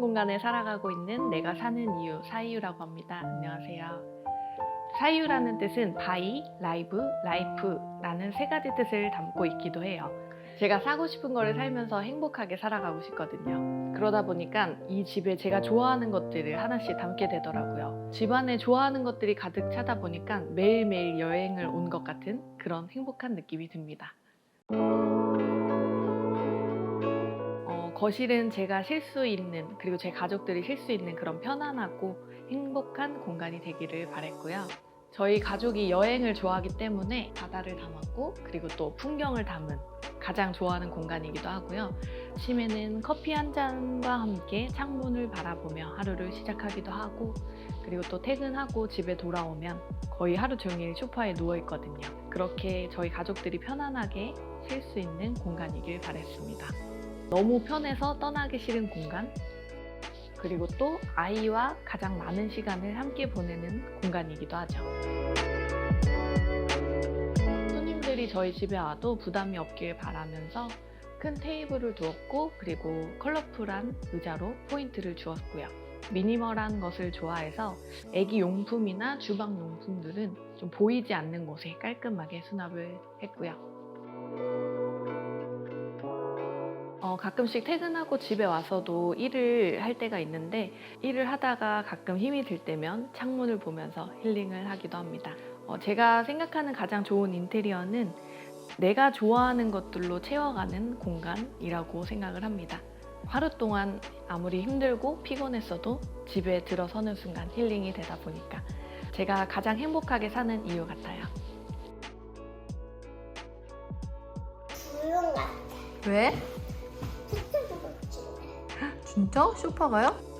공간을 살아가고 있는 내가 사는 이유 사이유라고 합니다. 안녕하세요. 사이유라는 뜻은 바이, 라이브, 라이프라는 세 가지 뜻을 담고 있기도 해요. 제가 사고 싶은 거를 살면서 행복하게 살아가고 싶거든요. 그러다 보니까 이 집에 제가 좋아하는 것들을 하나씩 담게 되더라고요. 집안에 좋아하는 것들이 가득 차다 보니까 매일매일 여행을 온 것 같은 그런 행복한 느낌이 듭니다. 어, 거실은 제가 쉴 수 있는 그리고 제 가족들이 쉴 수 있는 그런 편안하고 행복한 공간이 되기를 바랬고요. 저희 가족이 여행을 좋아하기 때문에 바다를 담았고 그리고 또 풍경을 담은 가장 좋아하는 공간이기도 하고요. 아침에는 커피 한 잔과 함께 창문을 바라보며 하루를 시작하기도 하고 그리고 또 퇴근하고 집에 돌아오면 거의 하루 종일 소파에 누워 있거든요. 그렇게 저희 가족들이 편안하게 쉴 수 있는 공간이길 바랬습니다. 너무 편해서 떠나기 싫은 공간 그리고 또 아이와 가장 많은 시간을 함께 보내는 공간이기도 하죠. 손님들이 저희 집에 와도 부담이 없길 바라면서 큰 테이블을 두었고 그리고 컬러풀한 의자로 포인트를 주었고요. 미니멀한 것을 좋아해서 애기 용품이나 주방 용품들은 좀 보이지 않는 곳에 깔끔하게 수납을 했고요. 어, 가끔씩 퇴근하고 집에 와서도 일을 할 때가 있는데 일을 하다가 가끔 힘이 들 때면 창문을 보면서 힐링을 하기도 합니다. 어, 제가 생각하는 가장 좋은 인테리어는 내가 좋아하는 것들로 채워가는 공간이라고 생각을 합니다. 하루 동안 아무리 힘들고 피곤했어도 집에 들어서는 순간 힐링이 되다 보니까 제가 가장 행복하게 사는 이유 같아요. 부용 같아. 왜? 진짜? 쇼파가요?